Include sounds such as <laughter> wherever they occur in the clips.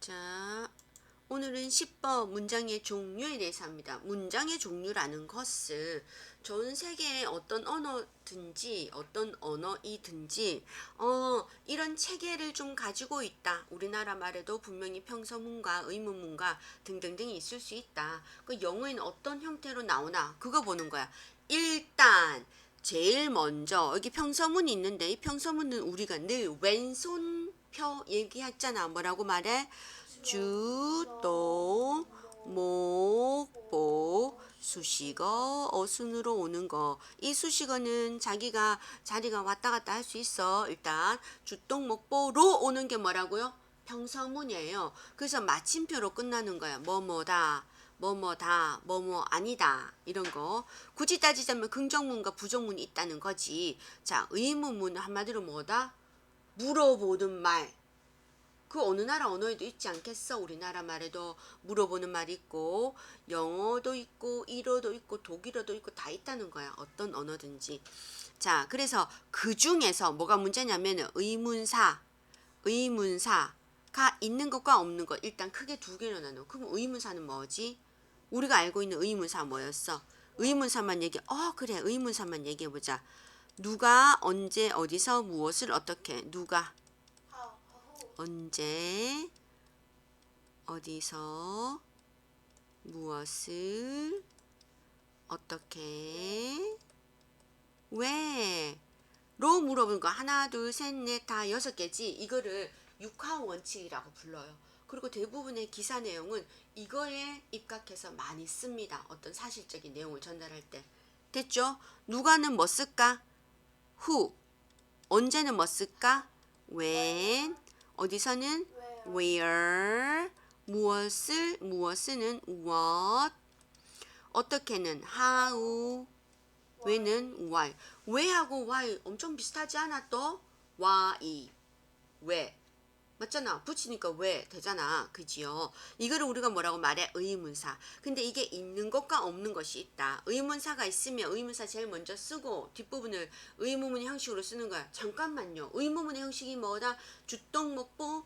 자, 오늘은 10번 문장의 종류에 대해서 합니다. 문장의 종류라는 것은 전 세계의 어떤 언어든지 어떤 언어이든지 어, 이런 체계를 좀 가지고 있다. 우리나라 말에도 분명히 평서문과 의문문과 등등등이 있을 수 있다. 그 영어에는 어떤 형태로 나오나 그거 보는 거야. 일단 제일 먼저 여기 평서문이 있는데 이 평서문은 우리가 늘 왼손 표 얘기했잖아. 뭐라고 말해? 주동 목보 수식어 어순으로 오는 거. 이 수식어는 자기가 자리가 왔다 갔다 할 수 있어. 일단 주동 목보로 오는 게 뭐라고요? 평서문이에요. 그래서 마침표로 끝나는 거야. 뭐뭐다. 뭐뭐다, 뭐뭐 아니다 이런 거 굳이 따지자면 긍정문과 부정문이 있다는 거지. 자 의문문은 한마디로 뭐다? 물어보는 말. 그 어느 나라 언어에도 있지 않겠어? 우리나라 말에도 물어보는 말 있고 영어도 있고 일어도 있고 독일어도 있고 다 있다는 거야. 어떤 언어든지. 자, 그래서 그 중에서 뭐가 문제냐면 의문사, 의문사가 있는 것과 없는 것 일단 크게 두 개로 나눠. 그럼 의문사는 뭐지? 우리가 알고 있는 의문사 뭐였어? 의문사만 얘기. 어, 그래. 의문사만 얘기해 보자. 누가 언제 어디서 무엇을 어떻게 누가 언제 어디서 무엇을 어떻게 왜로 물어보는 거 하나 둘 셋 넷 다 여섯 개지 이거를 육하 원칙이라고 불러요. 그리고 대부분의 기사 내용은 이거에 입각해서 많이 씁니다. 어떤 사실적인 내용을 전달할 때 됐죠? 누가는 뭐 쓸까? Who 언제는 뭐 쓸까? when. 어디서는? where. 무엇을 무엇은 what. 어떻게는? how. 왜는 why. 왜하고 why 엄청 비슷하지 않아 또? why. 왜 맞잖아. 붙이니까 왜 되잖아. 그지요? 이거를 우리가 뭐라고 말해? 의문사. 근데 이게 있는 것과 없는 것이 있다. 의문사가 있으면 의문사 제일 먼저 쓰고 뒷부분을 의문문의 형식으로 쓰는 거야. 잠깐만요. 의문문의 형식이 뭐다? 주동목보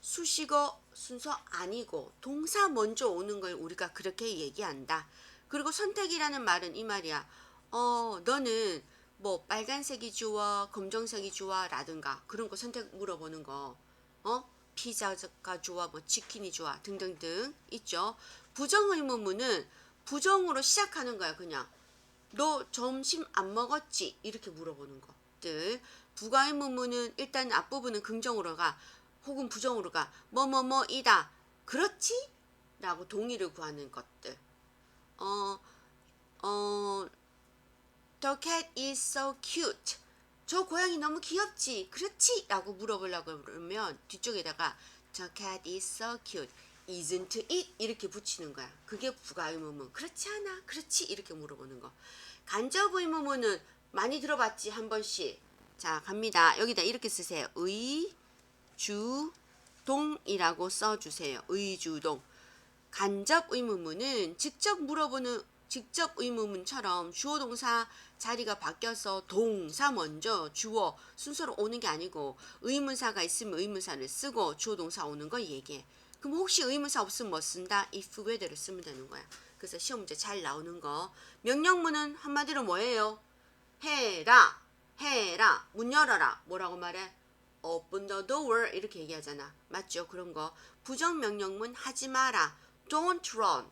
수식어 순서 아니고 동사 먼저 오는 걸 우리가 그렇게 얘기한다. 그리고 선택이라는 말은 이 말이야. 어, 너는 뭐 빨간색이 좋아, 검정색이 좋아 라든가 그런 거 선택 물어보는 거. 어? 피자가 좋아, 뭐 치킨이 좋아 등등등 있죠. 부정 의문문은 부정으로 시작하는 거야, 그냥. 너 점심 안 먹었지? 이렇게 물어보는 것들. 부가 의문문은 일단 앞부분은 긍정으로 가. 혹은 부정으로 가. 뭐뭐뭐이다. 그렇지? 라고 동의를 구하는 것들. 어, 어, The cat is so cute. 저 고양이 너무 귀엽지? 그렇지? 라고 물어보려고 그러면 뒤쪽에다가 The cat is so cute. Isn't it? 이렇게 붙이는 거야. 그게 부가의문문. 그렇지 않아? 그렇지? 이렇게 물어보는 거. 간접의문문은 많이 들어봤지? 한 번씩. 자, 갑니다. 여기다 이렇게 쓰세요. 의, 주 동이라고 써주세요. 의주동. 간접 의문문은 직접 물어보는 직접 의문문처럼 주어 동사 자리가 바뀌어서 동사 먼저 주어 순서로 오는 게 아니고 의문사가 있으면 의문사를 쓰고 주어 동사 오는 걸 얘기해. 그럼 혹시 의문사 없으면 뭐 쓴다? if whether를 쓰면 되는 거야. 그래서 시험 문제 잘 나오는 거. 명령문은 한마디로 뭐예요? 해라, 해라, 문 열어라. 뭐라고 말해? open the door 이렇게 얘기하잖아. 맞죠? 그런 거. 부정 명령문 하지 마라. don't run.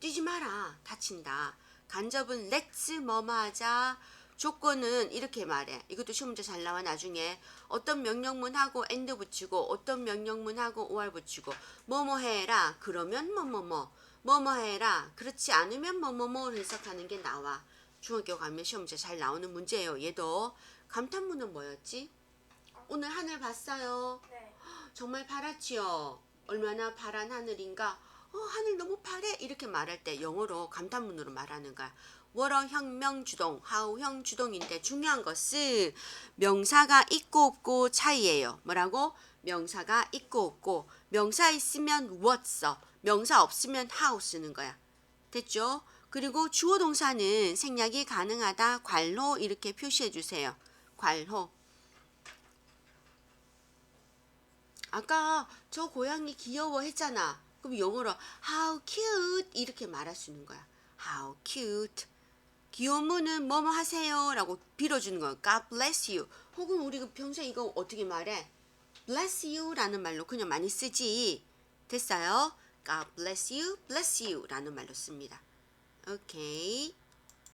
뛰지 마라. 다친다. 간접은 let's 뭐뭐 하자. 조건은 이렇게 말해. 이것도 시험 문제 잘 나와 나중에 어떤 명령문하고 and 붙이고 어떤 명령문하고 or 붙이고 뭐뭐 해라. 그러면 뭐뭐뭐 뭐뭐 해라. 그렇지 않으면 뭐뭐뭐 해석하는 게 나와. 중학교 가면 시험 문제 잘 나오는 문제예요. 얘도 감탄문은 뭐였지? 오늘 하늘 봤어요. 네. <gasps> 정말 파랗지요. 얼마나 파란 하늘인가. 어, 하늘 너무 파래. 이렇게 말할 때 영어로 감탄문으로 말하는 거야. 월어형 명주동, 하우형 주동인데 중요한 것은 명사가 있고 없고 차이예요. 뭐라고? 명사가 있고 없고 명사 있으면 what 써. 명사 없으면 how 쓰는 거야. 됐죠? 그리고 주어 동사는 생략이 가능하다. 괄호 이렇게 표시해 주세요. 괄호. 아까 저 고양이 귀여워 했잖아. 그럼 영어로 how cute 이렇게 말할 수 있는 거야. how cute. 귀여우면은 뭐뭐 하세요 라고 빌어주는 거야. God bless you. 혹은 우리 그 평소에 이거 어떻게 말해? bless you라는 말로 그냥 많이 쓰지. 됐어요? God bless you, bless you라는 말로 씁니다. 오케이.